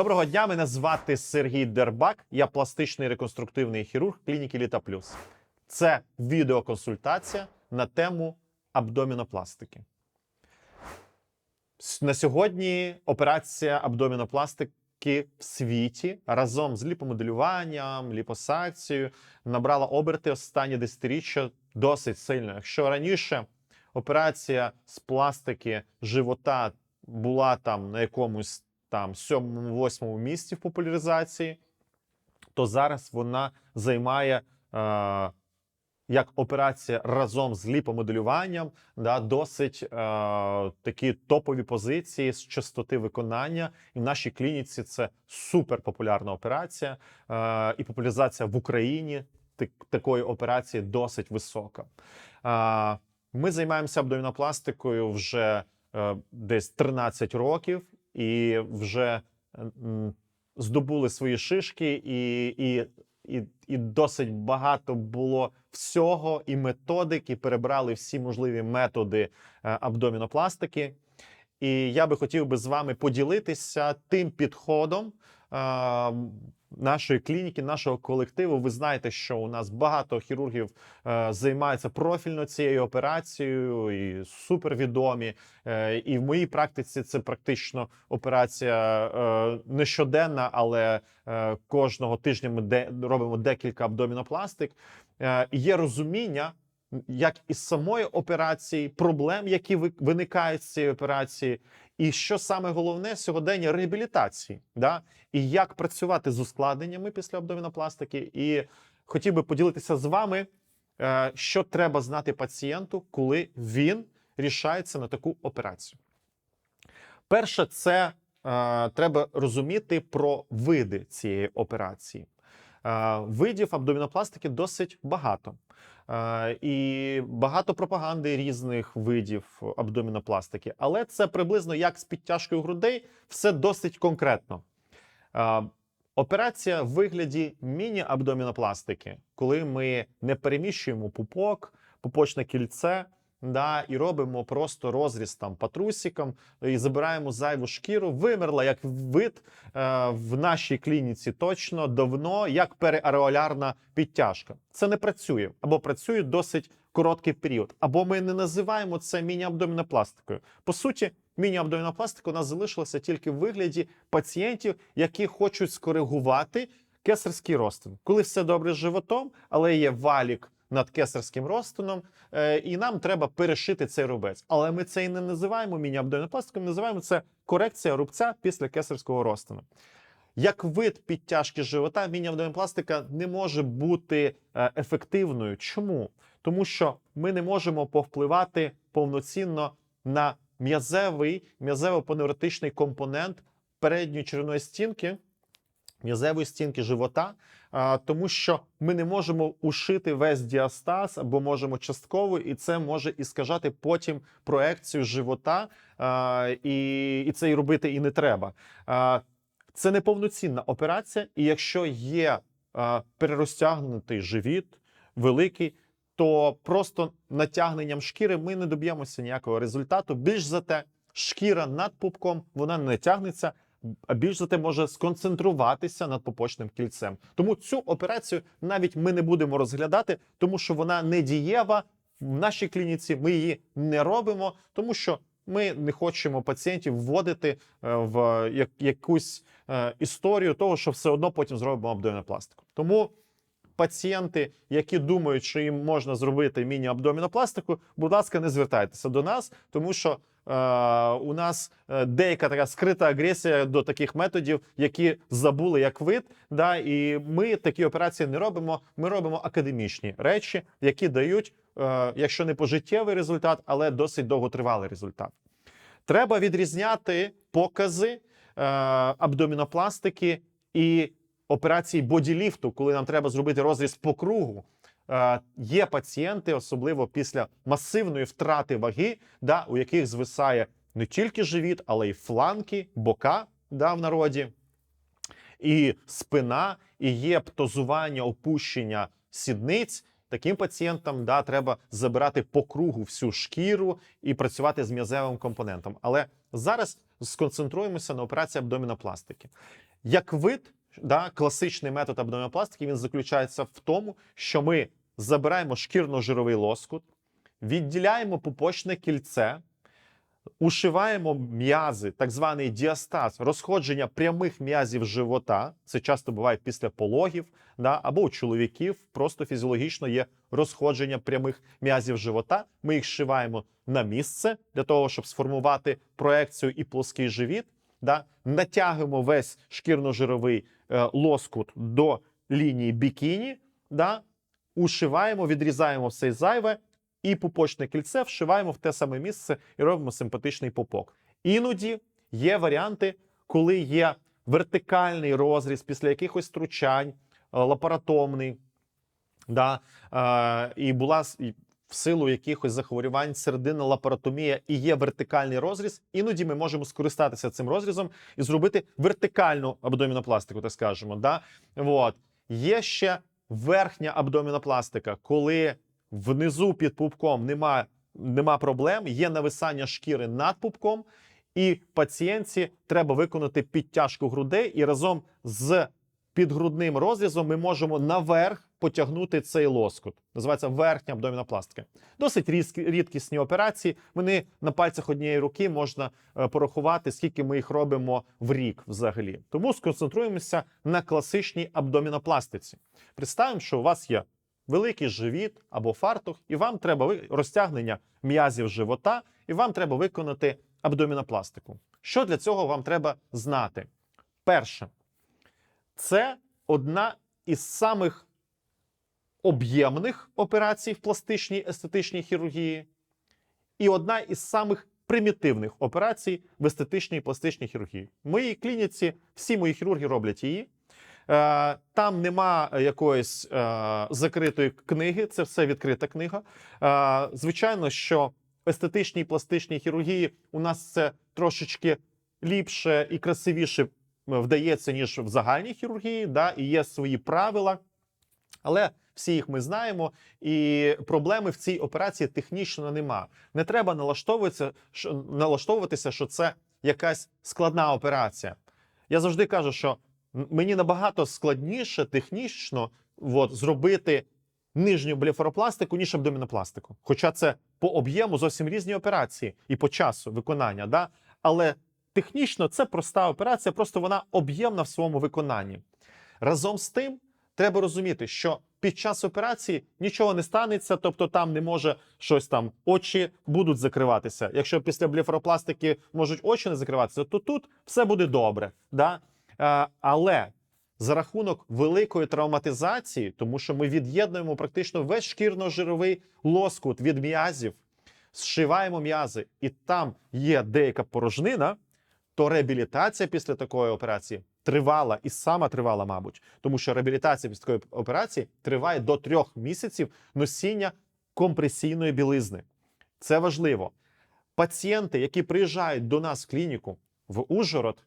Доброго дня, мене звати Сергій Дербак. Я пластичний реконструктивний хірург клініки Літа Плюс. Це відеоконсультація на тему абдомінопластики. На сьогодні операція абдомінопластики в світі разом з ліпомоделюванням, ліпосакцією набрала оберти останні десятиріччя досить сильно. Якщо раніше операція з пластики живота була там на якомусь там сьомому-восьмому місці в популяризації, то зараз вона займає е, як операція разом з ліпомоделюванням, да, досить е, такі топові позиції з частоти виконання. І в нашій клініці це супер популярна операція, е, і популяризація в Україні так- такої операції досить висока. Е, ми займаємося абдомінопластикою вже е, десь 13 років, і вже здобули свої шишки, і, і, і, і досить багато було всього і методик, і перебрали всі можливі методи е, абдомінопластики. І я би хотів би з вами поділитися тим підходом е, нашої клініки, нашого колективу. Ви знаєте, що у нас багато хірургів е, займаються профільно цією операцією і супервідомі. Е, і в моїй практиці це практично операція е, не щоденна, але е, кожного тижня ми де, робимо декілька абдомінопластик. Е, є розуміння, як із самої операції, проблем, які виникають з цієї операції, і що саме головне сьогодення реабілітації, да? і як працювати з ускладненнями після абдомінопластики. І хотів би поділитися з вами, е, що треба знати пацієнту, коли він рішається на таку операцію. Перше, це е, треба розуміти про види цієї операції. Е, видів абдомінопластики досить багато. Е, і багато пропаганди різних видів абдомінопластики, але це приблизно як з підтяжкою грудей, все досить конкретно. Е, Операція в вигляді міні-абдомінопластики, коли ми не переміщуємо пупок, пупочне кільце, да, і робимо просто розріз там патрусиком і забираємо зайву шкіру. Вимерла як вид е, в нашій клініці точно давно, як переареолярна підтяжка. Це не працює або працює досить короткий період, або ми не називаємо це міні-абдомінопластикою. По суті, міні-абдомінопластика у нас залишилася тільки в вигляді пацієнтів, які хочуть скоригувати кесарський розтин. Коли все добре з животом, але є валік над кесарським розтином, е, і нам треба перешити цей рубець. Але ми це і не називаємо міні-абдомінопластикою, ми називаємо це корекція рубця після кесарського розтину. Як вид підтяжки живота, міні-абдомінопластика не може бути е, ефективною. Чому? Тому що ми не можемо повпливати повноцінно на м'язевий, м'язево-поневротичний компонент передньої черевної стінки, м'язевої стінки живота, тому що ми не можемо ушити весь діастаз або можемо частково, і це може іскажати потім проекцію живота, і, і це і робити і не треба. Це неповноцінна операція, і якщо є перерозтягнутий живіт, великий, то просто натягненням шкіри ми не доб'ємося ніякого результату. Більш за те, шкіра над пупком вона не тягнеться, більш за те може сконцентруватися над пупочним кільцем. Тому цю операцію навіть ми не будемо розглядати, тому що вона не дієва. В нашій клініці ми її не робимо, тому що ми не хочемо пацієнтів вводити е, в як- якусь е, історію того, що все одно потім зробимо абдомінопластику. Тому пацієнти, які думають, що їм можна зробити міні-абдомінопластику, будь ласка, не звертайтеся до нас, тому що у нас е, деяка така скрита агресія до таких методів, які забули як вид. Да, і ми такі операції не робимо. Ми робимо академічні речі, які дають, е, якщо не пожиттєвий результат, але досить довготривалий результат. Треба відрізняти покази е, абдомінопластики і операції боділіфту, коли нам треба зробити розріз по кругу. Е, є пацієнти, особливо після масивної втрати ваги, да, у яких звисає не тільки живіт, але й фланки, бока да, в народі, і спина, і є птозування, опущення сідниць. Таким пацієнтам да, треба забирати по кругу всю шкіру і працювати з м'язевим компонентом. Але зараз сконцентруємося на операції абдомінопластики. Як вид, да, класичний метод абдомінопластики він заключається в тому, що ми забираємо шкірно-жировий лоскут, відділяємо пупочне кільце, ушиваємо м'язи, так званий діастаз, розходження прямих м'язів живота. Це часто буває після пологів, да, або у чоловіків просто фізіологічно є розходження прямих м'язів живота. Ми їх зшиваємо на місце для того, щоб сформувати проекцію і плоский живіт. Да, натягуємо весь шкірно-жировий е, лоскут до лінії бікіні, да, ушиваємо, відрізаємо все зайве, і пупочне кільце вшиваємо в те саме місце і робимо симпатичний пупок. Іноді є варіанти, коли є вертикальний розріз після якихось втручань, е, лапаротомний, да, е, і була в силу якихось захворювань середина лапаротомія і є вертикальний розріз. Іноді ми можемо скористатися цим розрізом і зробити вертикальну абдомінопластику, так скажемо. Да? От. Є ще верхня абдомінопластика, коли внизу під пупком нема, нема проблем, є нависання шкіри над пупком, і пацієнтці треба виконати підтяжку грудей, і разом з підгрудним розрізом ми можемо наверх потягнути цей лоскут. Називається верхня абдомінопластика. Досить рідкісні операції. Вони на пальцях однієї руки можна е, порахувати, скільки ми їх робимо в рік взагалі. Тому сконцентруємося на класичній абдомінопластиці. Представимо, що у вас є великий живіт або фартух, і вам треба ви- розтягнення м'язів живота, і вам треба виконати абдомінопластику. Що для цього вам треба знати? Перше, це одна із самих об'ємних операцій в пластичній естетичній хірургії, і одна із самих примітивних операцій в естетичній пластичній хірургії. В моїй клініці всі мої хірурги роблять її. Е, Там нема якоїсь е, закритої книги, це все відкрита книга. Е, Звичайно, що в естетичній пластичній хірургії у нас це трошечки ліпше і красивіше вдається, ніж в загальній хірургії, да, і є свої правила. Але всі їх ми знаємо, і проблеми в цій операції технічно нема. Не треба налаштовуватися, налаштовуватися, що це якась складна операція. Я завжди кажу, що мені набагато складніше технічно от, зробити нижню блефаропластику, ніж абдомінопластику. Хоча це по об'єму зовсім різні операції і по часу виконання. Да? Але технічно це проста операція, просто вона об'ємна в своєму виконанні. Разом з тим, треба розуміти, що під час операції нічого не станеться, тобто там не може щось там, очі будуть закриватися. Якщо після блефаропластики можуть очі не закриватися, то тут все буде добре. Да? Е, але за рахунок великої травматизації, тому що ми від'єднуємо практично весь шкірно-жировий лоскут від м'язів, зшиваємо м'язи, і там є деяка порожнина, то реабілітація після такої операції тривала і сама тривала, мабуть, тому що реабілітація після такої операції триває до трьох місяців носіння компресійної білизни. Це важливо. Пацієнти, які приїжджають до нас в клініку в Ужгород,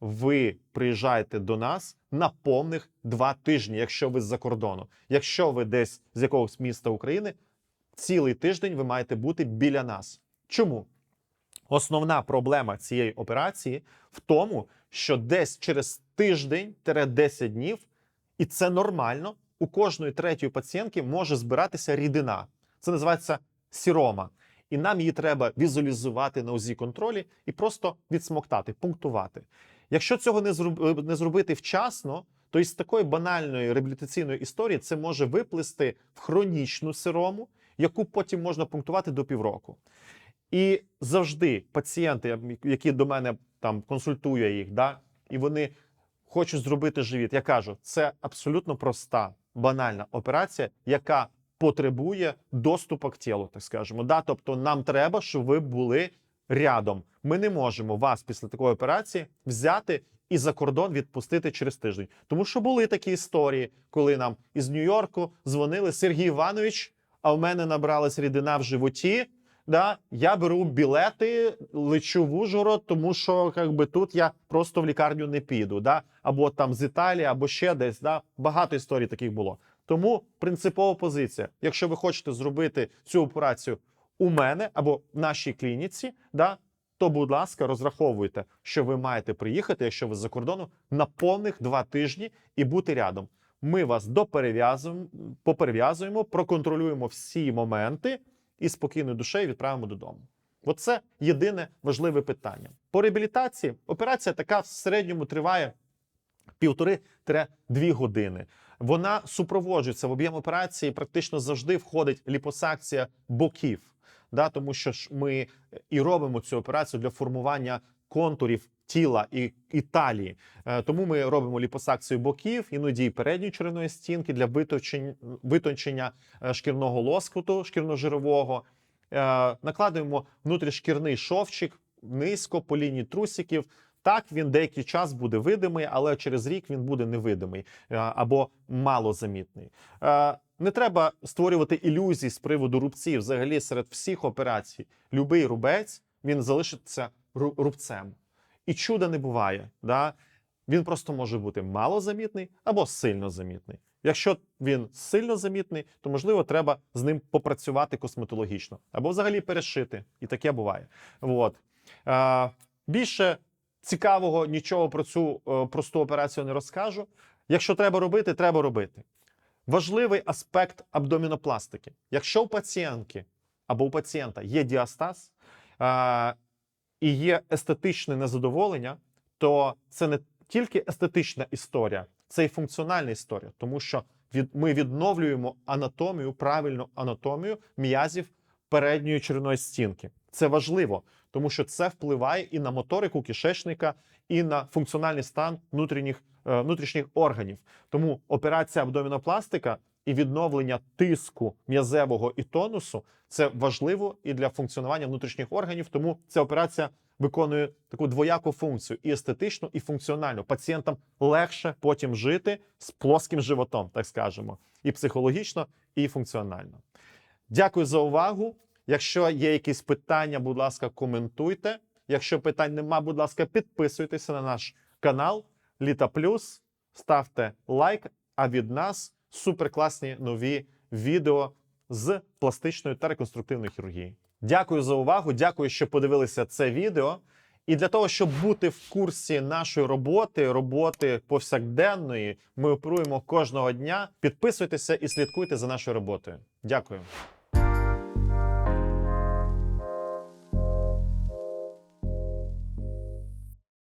ви приїжджаєте до нас на повних два тижні, якщо ви з-за кордону. Якщо ви десь з якогось міста України, цілий тиждень ви маєте бути біля нас. Чому? Основна проблема цієї операції в тому, що десь через тиждень-10 днів, і це нормально, у кожної третьої пацієнтки може збиратися рідина. Це називається сірома. І нам її треба візуалізувати на УЗІ контролі і просто відсмоктати, пунктувати. Якщо цього не, не зробити вчасно, то із такої банальної реабілітаційної історії це може виплисти в хронічну сирому, яку потім можна пунктувати до півроку. І завжди пацієнти, які до мене там консультує їх, да, і вони хочуть зробити живіт. Я кажу, це абсолютно проста, банальна операція, яка потребує доступу к тілу, так скажемо. Да? Тобто нам треба, щоб ви були рядом. Ми не можемо вас після такої операції взяти і за кордон відпустити через тиждень. Тому що були такі історії, коли нам із Нью-Йорку дзвонили Сергій Іванович, а в мене набралась рідина в животі. Да, я беру білети, лечу в Ужгород, тому що як би, тут я просто в лікарню не піду. Да? Або там з Італії, або ще десь. Да? Багато історій таких було. Тому принципова позиція. Якщо ви хочете зробити цю операцію у мене або в нашій клініці, да, то, будь ласка, розраховуйте, що ви маєте приїхати, якщо ви з-за кордону, на повних два тижні і бути рядом. Ми вас доперев'язуємо, поперев'язуємо, проконтролюємо всі моменти і спокійною душею відправимо додому. Оце єдине важливе питання. По реабілітації операція така в середньому триває півтори-дві години. Вона супроводжується в об'єм операції. Практично завжди входить ліпосакція боків, да, тому що ж ми і робимо цю операцію для формування контурів тіла і, і талії. Е, Тому ми робимо ліпосакцію боків, іноді і передньої черевної стінки для витончення е, шкірного лоскуту, шкірно-жирового. Е, Накладуємо внутрішкірний шовчик низько по лінії трусиків. Так, він деякий час буде видимий, але через рік він буде невидимий е, або малозамітний. Не треба створювати ілюзій з приводу рубців. Взагалі, серед всіх операцій, любий рубець він залишиться ру- рубцем. І чуда не буває. Да? Він просто може бути малозамітний або сильно замітний. Якщо він сильно замітний, то можливо треба з ним попрацювати косметологічно або взагалі перешити. І таке буває. От. Е, більше цікавого нічого про цю е, просту операцію не розкажу. Якщо треба робити, треба робити. Важливий аспект абдомінопластики. Якщо у пацієнтки або у пацієнта є діастаз е, і є естетичне незадоволення, то це не тільки естетична історія, це і функціональна історія, тому що від, ми відновлюємо анатомію, правильну анатомію м'язів передньої черевної стінки. Це важливо, тому що це впливає і на моторику кишечника, і на функціональний стан внутрішніх, е, внутрішніх органів. Тому операція абдомінопластика і відновлення тиску м'язевого і тонусу це важливо і для функціонування внутрішніх органів. Тому ця операція виконує таку двояку функцію і естетичну, і функціональну. Пацієнтам легше потім жити з плоским животом, так скажемо, і психологічно, і функціонально. Дякую за увагу. Якщо є якісь питання, будь ласка, коментуйте. Якщо питань нема, будь ласка, підписуйтеся на наш канал Літа Плюс, ставте лайк. А від нас суперкласні нові відео з пластичної та реконструктивної хірургії. Дякую за увагу. Дякую, що подивилися це відео. І для того, щоб бути в курсі нашої роботи, роботи повсякденної, ми оперуємо кожного дня. Підписуйтеся і слідкуйте за нашою роботою. Дякую.